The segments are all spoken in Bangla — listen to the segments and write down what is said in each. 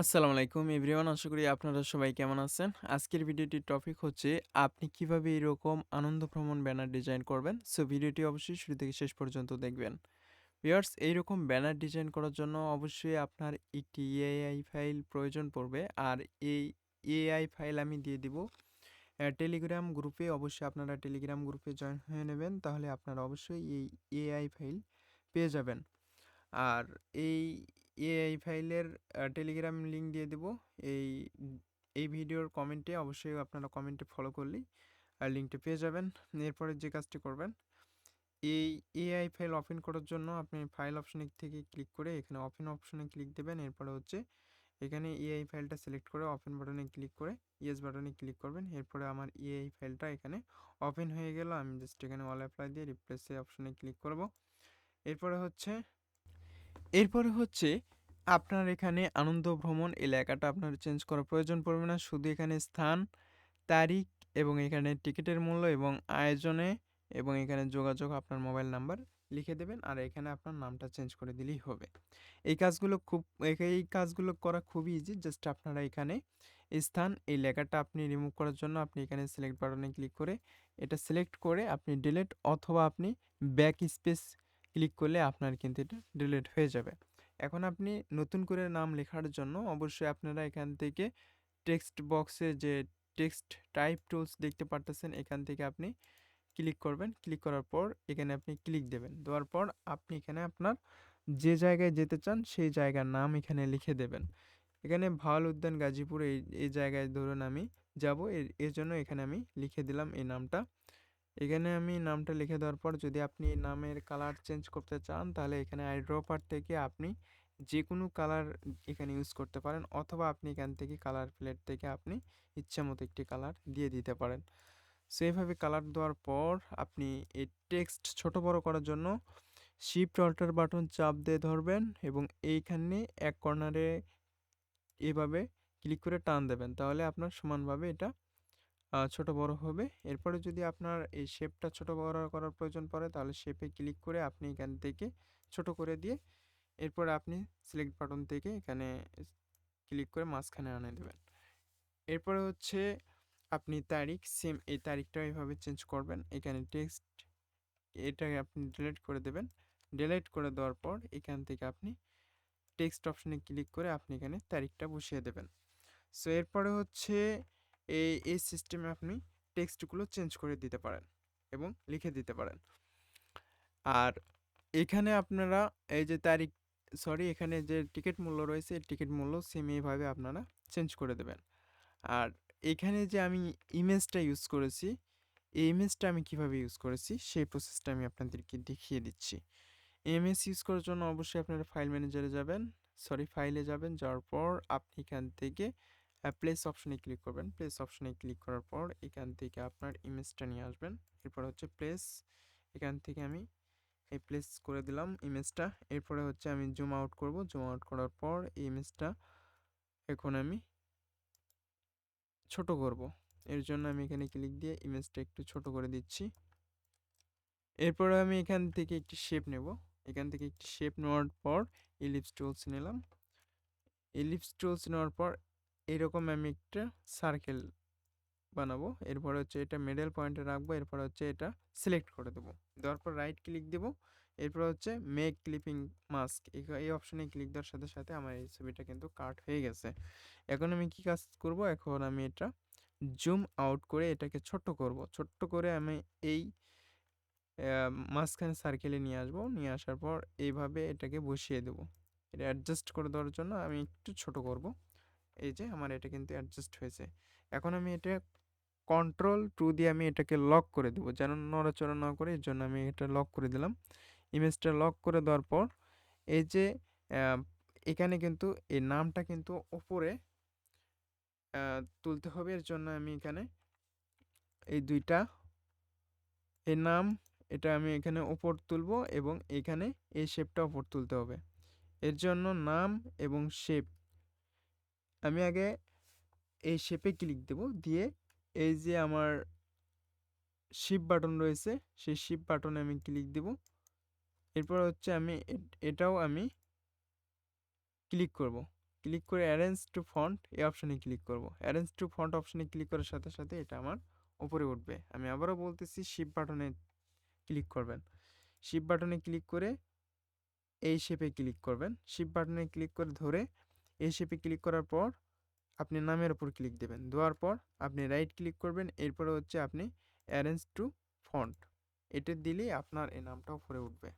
আসসালামু আলাইকুম এভরিওয়ান, আশা করি আপনারা সবাই কেমন আছেন? আজকের ভিডিওটির টপিক হচ্ছে, আপনি কীভাবে এরকম আনন্দ ভ্রমণ ব্যানার ডিজাইন করবেন? সো, ভিডিওটি অবশ্যই শুরু থেকে শেষ পর্যন্ত দেখবেন। ভিউয়ার্স, এইরকম ব্যানার ডিজাইন করার জন্য অবশ্যই আপনার একটি এআই ফাইল প্রয়োজন পড়বে। আর এই এআই ফাইল আমি দিয়ে দিব। টেলিগ্রাম গ্রুপে অবশ্যই আপনারা টেলিগ্রাম গ্রুপে জয়েন হয়ে নেবেন, তাহলে আপনারা অবশ্যই এই এআই ফাইল পেয়ে যাবেন। আর এই এআই ফাইলের টেলিগ্রাম লিঙ্ক দিয়ে দেবো। এই এই ভিডিওর কমেন্টে অবশ্যই আপনারা কমেন্টে ফলো করলেই লিঙ্কটা পেয়ে যাবেন। এরপরে যে কাজটি করবেন, এই এআই ফাইল ওপেন করার জন্য আপনি ফাইল অপশনে থেকে ক্লিক করে এখানে ওপেন অপশনে ক্লিক দেবেন। এরপরে হচ্ছে এখানে এআই ফাইলটা সিলেক্ট করে ওপেন বাটনে ক্লিক করে ইয়েস বাটনে ক্লিক করবেন। এরপরে আমার এআই ফাইলটা এখানে ওপেন হয়ে গেল। আমি জাস্ট এখানে অল অ্যাপ্লাই দিয়ে রিপ্লেসে অপশনে ক্লিক করব। এরপরে হচ্ছে এরপরে হচ্ছে আপনার এখানে আনন্দ ভ্রমণ এলাকাটা আপনার চেঞ্জ করার প্রয়োজন পড়বে না। শুধু এখানে স্থান, তারিখ এবং এখানে টিকিটের মূল্য এবং আয়োজনে এবং এখানে যোগাযোগ আপনার মোবাইল নাম্বার লিখে দেবেন আর এখানে আপনার নামটা চেঞ্জ করে দিলেই হবে। এই কাজগুলো খুব, এই কাজগুলো করা খুবই ইজি জাস্ট আপনারা এখানে স্থান, এই লেখাটা আপনি রিমুভ করার জন্য আপনি এখানে সিলেক্ট বাটনে ক্লিক করে, এটা সিলেক্ট করে আপনি ডিলেট অথবা আপনি ব্যাক স্পেস ক্লিক করলে আপনার কিন্তু এটা ডিলিট হয়ে যাবে। এখন আপনি নতুন করে নাম লেখার জন্য অবশ্যই আপনারা এখান থেকে টেক্সট বক্সে যে টেক্সট টাইপ টুলস দেখতে পারতেছেন, এখান থেকে আপনি ক্লিক করবেন। ক্লিক করার পর এখানে আপনি ক্লিক দেবেন। দেওয়ার পর আপনি এখানে আপনার যে জায়গায় যেতে চান, সেই জায়গার নাম এখানে লিখে দেবেন। এখানে ভাওয়াল উদ্যান গাজীপুর এই এই জায়গায় ধরুন আমি যাব। এর জন্য এখানে আমি লিখে দিলাম এই নামটা। এখানে আমি নামটা লিখে দেওয়ার পর যদি আপনি নামের কালার চেঞ্জ করতে চান, তাহলে এখানে আইড্রপার থেকে আপনি যে কোনো কালার এখানে ইউজ করতে পারেন, অথবা আপনি এখান থেকে কালার প্লেট থেকে আপনি ইচ্ছা মতো একটি কালার দিয়ে দিতে পারেন। সো এইভাবে কালার দেওয়ার পর আপনি এই টেক্সট ছোট বড় করার জন্য শিফট অল্টার বাটন চাপ দিয়ে ধরবেন এবং এইখানে এক কর্নারে এভাবে ক্লিক করে টান দেবেন। তাহলে আপনার সমানভাবে এটা ছোট বড় হবে। এরপরে যদি আপনার এই শেপটা ছোট বড় করার প্রয়োজন পড়ে, তাহলে শেপে ক্লিক করে আপনি এখান থেকে ছোট করে দিয়ে এরপরে আপনি সিলেক্ট বাটন থেকে এখানে ক্লিক করে মাঝখানে আনে দেবেন। এরপরে হচ্ছে আপনি তারিখ, সেম এই তারিখটা এইভাবে চেঞ্জ করবেন। এখানে টেক্সট এটাকে আপনি ডিলিট করে দেবেন। ডিলিট করে দেওয়ার পর এখান থেকে আপনি টেক্সট অপশনে ক্লিক করে আপনি এখানে তারিখটা বসিয়ে দেবেন। সো এরপরে হচ্ছে এই এই সিস্টেমে আপনি টেক্সটগুলো চেঞ্জ করে দিতে পারেন এবং লিখে দিতে পারেন। আর এখানে আপনারা এই যে তারিখ সরি এখানে যে টিকিট মূল্য রয়েছে টিকিট মূল্য সেম এইভাবে আপনারা চেঞ্জ করে দেবেন। আর এখানে যে আমি ইমেজটা ইউজ করেছি, এই ইমেজটা আমি কীভাবে ইউজ করেছি, সেই প্রসেসটা আমি আপনাদেরকে দেখিয়ে দিচ্ছি। ইমেজ ইউজ করার জন্য অবশ্যই আপনারা ফাইল ম্যানেজারে যাবেন সরি ফাইলে যাবেন, যাওয়ার পর আপনি এখান থেকে প্লেস অপশনে ক্লিক করবেন। প্লেস অপশনে ক্লিক করার পর এখান থেকে আপনার ইমেজটা নিয়ে আসবেন। এরপর হচ্ছে প্লেস এখান থেকে আমি এই প্লেস করে দিলাম ইমেজটা এরপরে হচ্ছে আমি জুম আউট করব। জুম আউট করার পর এই ইমেজটা এখন আমি ছোট করব। এর জন্য আমি এখানে ক্লিক দিয়ে ইমেজটা একটু ছোট করে দিচ্ছি। এরপরে আমি এখান থেকে একটি শেপ নেব। এখান থেকে একটি শেপ নেওয়ার পর ইলিপস টুলস নিলাম। ইলিপস টুলস নেওয়ার পর এরকম আমি একটা সার্কেল বানাবো। এরপর হচ্ছে এটা মিডল পয়েন্টে রাখব। এরপর হচ্ছে এটা সিলেক্ট করে দেবো। দেওয়ার পর রাইট ক্লিক দেবো। এরপর হচ্ছে মেক ক্লিপিং মাস্ক এই অপশানে ক্লিক দেওয়ার সাথে সাথে আমার এই ছবিটা কিন্তু কাট হয়ে গেছে। এখন আমি কি কাজ করব? এখন আমি এটা জুম আউট করে এটাকে ছোট্ট করব। ছোট্ট করে আমি এই মাঝখানে সার্কেলে নিয়ে আসব। নিয়ে আসার পর এইভাবে এটাকে বসিয়ে দেবো। এটা অ্যাডজাস্ট করে দেওয়ার জন্য আমি একটু ছোট করব। এই যে আমার এটা কিন্তু অ্যাডজাস্ট হয়েছে। এখন আমি এটা কন্ট্রোল টু দিয়ে আমি এটাকে লক করে দেবো। যেন নড়াচড়া না করে এর জন্য আমি এটা লক করে দিলাম। ইমেজটা লক করে দেওয়ার পর এই যে এখানে কিন্তু এই নামটা কিন্তু ওপরে তুলতে হবে। এর জন্য আমি এখানে এই দুইটা, এই নাম, এটা আমি এখানে ওপর তুলব এবং এখানে এই শেপটা ওপর তুলতে হবে। এর জন্য নাম এবং শেপ আমি আগে এই শেপে ক্লিক দেব। দিয়ে এই যে আমার শিপ বাটন রয়েছে, সেই শিপ বাটনে আমি ক্লিক দেব। এরপর হচ্ছে আমি এটাও আমি ক্লিক করব। ক্লিক করে অ্যারেঞ্জ টু ফন্ট এই অপশানে ক্লিক করব। অ্যারেঞ্জ টু ফন্ট অপশানে ক্লিক করার সাথে সাথে এটা আমার উপরে উঠবে। আমি আবারও বলতেছি শিপ বাটনে ক্লিক করবেন। শিপ বাটনে ক্লিক করে এই শেপে ক্লিক করবেন। শিপ বাটনে ক্লিক করে ধরে এই শেপে ক্লিক করার পর আপনি নামের উপর ক্লিক দেবেন। দেওয়ার পর আপনি রাইট ক্লিক করবেন, এরপরে হচ্ছে আপনি অ্যারেঞ্জ টু ফন্ট এটা দিলেই আপনার এই নামটা উপরে উঠবে।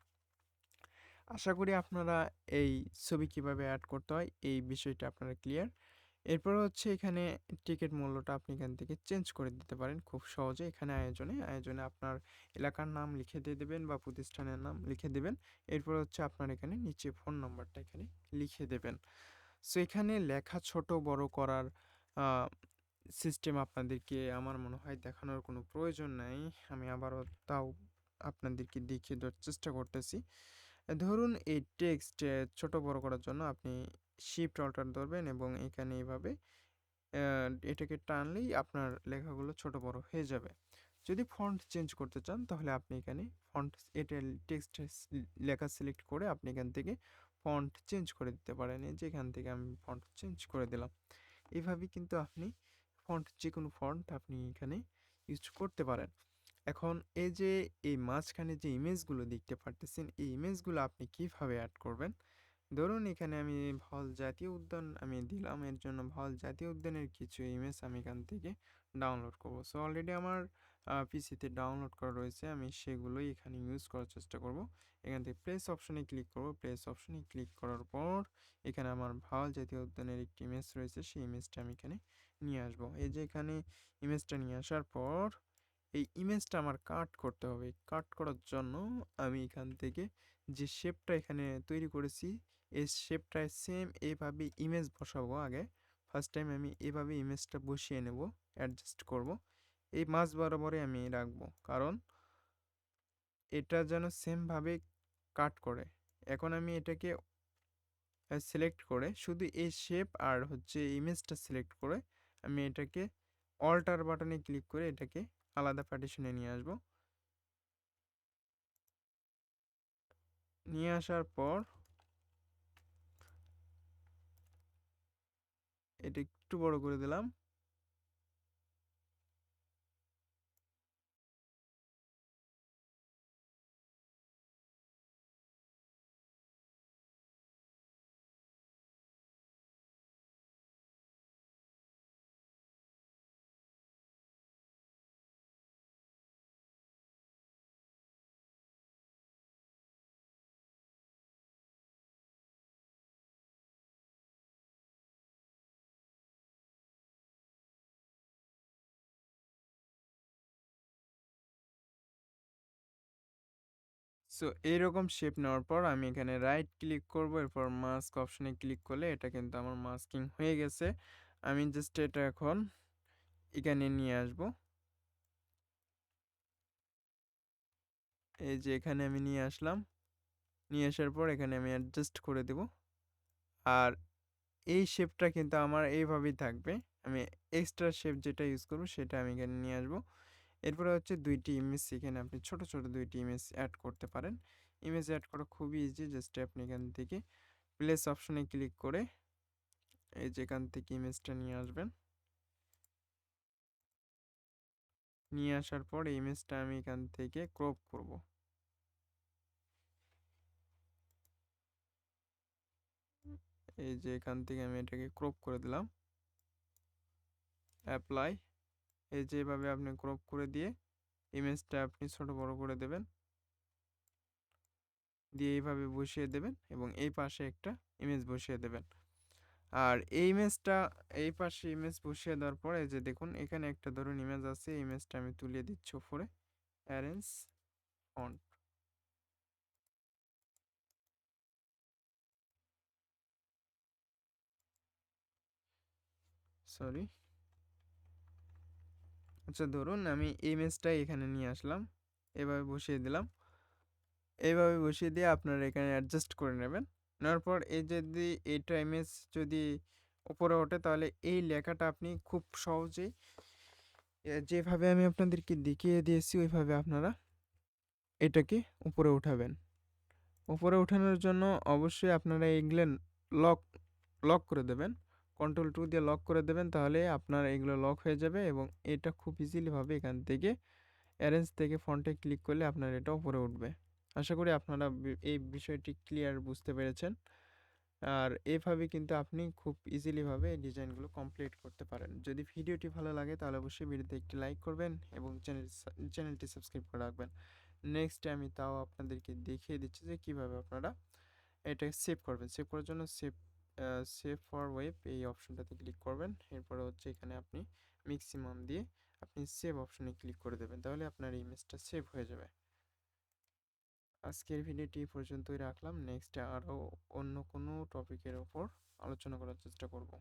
আশা করি আপনারা এই ছবি কীভাবে অ্যাড করতে হয়, এই বিষয়টা আপনারা ক্লিয়ার এরপর হচ্ছে এখানে টিকিট মূল্যটা আপনি এখান থেকে চেঞ্জ করে দিতে পারেন। খুব সহজে এখানে আয়োজনে আয়োজনে আপনার এলাকার নাম লিখে দিয়ে দেবেন বা প্রতিষ্ঠানের নাম লিখে দেবেন। এরপর হচ্ছে আপনার এখানে নিচে ফোন নাম্বারটা এখানে লিখে দেবেন। সো এখানে লেখা ছোট বড় করার সিস্টেম আপনাদেরকে আমার মনে হয় দেখানোর কোনো প্রয়োজন নাই। আমি আবারও তাও আপনাদেরকে দেখিয়ে দেওয়ার চেষ্টা করতেছি। ধরুন, এই টেক্সট ছোট বড় করার জন্য আপনি শিফট অল্টার ধরবেন এবং এখানে এইভাবে এটাকে টানলেই আপনার লেখাগুলো ছোট বড় হয়ে যাবে। যদি ফন্ট চেঞ্জ করতে চান, তাহলে আপনি এখানে ফন্ট এটা টেক্সট লেখা সিলেক্ট করে আপনি এখান থেকে ফন্ট চেঞ্জ করে দিতে পারেন। এই যে এখান থেকে আমি ফন্ট চেঞ্জ করে দিলাম। এইভাবে কিন্তু আপনি ফন্ট যে কোনো ফন্ট আপনি এখানে ইউজ করতে পারেন। এখন এই যে এই মাঝখানে যে ইমেজগুলো দেখতে পারতেছেন, এই ইমেজগুলো আপনি কীভাবে অ্যাড করবেন? ধরুন এখানে আমি ভল জাতীয় উদ্যান আমি দিলাম, এর জন্য ভল জাতীয় উদ্যানের কিছু ইমেজ আমি এখান থেকে ডাউনলোড করব। সো অলরেডি আমার পিসিতে ডাউনলোড করা রয়েছে, আমি সেগুলোই এখানে ইউজ করার চেষ্টা করব। এখান থেকে প্লেস অপশনে ক্লিক করব। প্লেস অপশনে ক্লিক করার পর এখানে আমার ভালো জাতীয় উদ্যানের একটি ইমেজ রয়েছে, সেই ইমেজটা আমি এখানে নিয়ে আসব। এই যে এখানে ইমেজটা নিয়ে আসার পর এই ইমেজটা আমার কাট করতে হবে। কাট করার জন্য আমি এখান থেকে যে শেপটা এখানে তৈরি করেছি, এই শেপটায় সেম এভাবে ইমেজ বসাবো আগে। ফার্স্ট টাইম আমি এভাবে ইমেজটা বসিয়ে নেব অ্যাডজাস্ট করব। এই মাছ বরাবরে আমি রাখব। কারণ এটা যেন সেমভাবে কাট করে। এখন আমি এটাকে সিলেক্ট করে শুধু এই শেপ আর হচ্ছে ইমেজটা সিলেক্ট করে আমি এটাকে অল্টার বাটনে ক্লিক করে এটাকে আলাদা পার্টিশনে নিয়ে আসব। নিয়ে আসার পর এটা একটু বড় করে দিলাম। সো এইরকম শেপ নেওয়ার পর আমি এখানে রাইট ক্লিক করব। এরপর মাস্ক অপশনে ক্লিক করলে এটা কিন্তু আমার মাস্কিং হয়ে গেছে। আমি জাস্ট এটা এখন এখানে নিয়ে আসব। এই যে এখানে আমি নিয়ে আসলাম। নিয়ে আসার পর এখানে আমি অ্যাডজাস্ট করে দেব। আর এই শেপটা কিন্তু আমার এইভাবেই থাকবে। আমি এক্সট্রা শেপ যেটা ইউজ করব সেটা আমি এখানে নিয়ে আসব। এরপরে হচ্ছে দুইটি ইমেজ এখানে আপনি ছোট ছোট দুইটি ইমেজ অ্যাড করতে পারেন। ইমেজ অ্যাড করা খুবই ইজি জাস্ট আপনি এখান থেকে প্লেস অপশনে ক্লিক করে এই যে এখান থেকে ইমেজটা নিয়ে আসবেন। নিয়ে আসার পর ইমেজটা আমি এখান থেকে ক্রপ করব। এই যে এখান থেকে আমি এটাকে ক্রপ করে দিলাম। অ্যাপ্লাই এই যেভাবে আপনি ক্রপ করে দিয়ে ইমেজটা আপনি ছোট বড় করে দেবেন। দিয়ে এইভাবে বসিয়ে দেবেন এবং এই পাশে একটা ইমেজ বসিয়ে দেবেন। আর এই ইমেজটা এই পাশে ইমেজ বসিয়ে দেওয়ার পরে যে দেখুন, এখানে একটা ধরুন ইমেজ আছে, এই ইমেজটা আমি তুলিয়ে দিচ্ছি উপরে। অ্যারেঞ্জ ফন্ট সরি আচ্ছা ধরুন আমি এই এখানে নিয়ে আসলাম। এভাবে বসিয়ে দিলাম। এইভাবে বসিয়ে দিয়ে আপনারা এখানে অ্যাডজাস্ট করে নেবেন। নেওয়ার পর এই যদি এইটা ইমেজ যদি উপরে ওঠে, তাহলে এই লেখাটা আপনি খুব সহজেই যেভাবে আমি আপনাদেরকে দেখিয়ে দিয়েছি, ওইভাবে আপনারা এটাকে উপরে উঠাবেন। উপরে ওঠানোর জন্য অবশ্যই আপনারা এগুলো লক লক করে দেবেন। কন্ট্রোল টু দিয়ে লক করে দেবেন, তাহলে আপনার এগুলো লক হয়ে যাবে এবং এটা খুব ইজিলিভাবে এখান থেকে অ্যারেঞ্জ থেকে ফন্টে ক্লিক করলে আপনার এটা উপরে উঠবে। আশা করি আপনারা এই বিষয়টি ক্লিয়ার বুঝতে পেরেছেন। আর এভাবে কিন্তু আপনি খুব ইজিলিভাবে এই ডিজাইনগুলো কমপ্লিট করতে পারেন। যদি ভিডিওটি ভালো লাগে তাহলে অবশ্যই ভিডিওতে একটি লাইক করবেন এবং চ্যানেল চ্যানেলটি সাবস্ক্রাইব করে রাখবেন। নেক্সট আমি তাও আপনাদেরকে দেখিয়ে দিচ্ছি যে কীভাবে আপনারা এটা সেভ করবেন। সেভ করার জন্য সেভ সেভ ফর ওয়েব এই অপশনটাতে ক্লিক করবেন। এরপরে হচ্ছে এখানে আপনি ম্যাক্সিমাম দিয়ে আপনি সেভ অপশনে ক্লিক করে দেবেন। তাহলে আপনার ইমেজটা সেভ হয়ে যাবে। আজকের ভিডিওটি পর্যন্তই রাখলাম। নেক্সট আরও অন্য কোনো টপিকের ওপর আলোচনা করার চেষ্টা করব।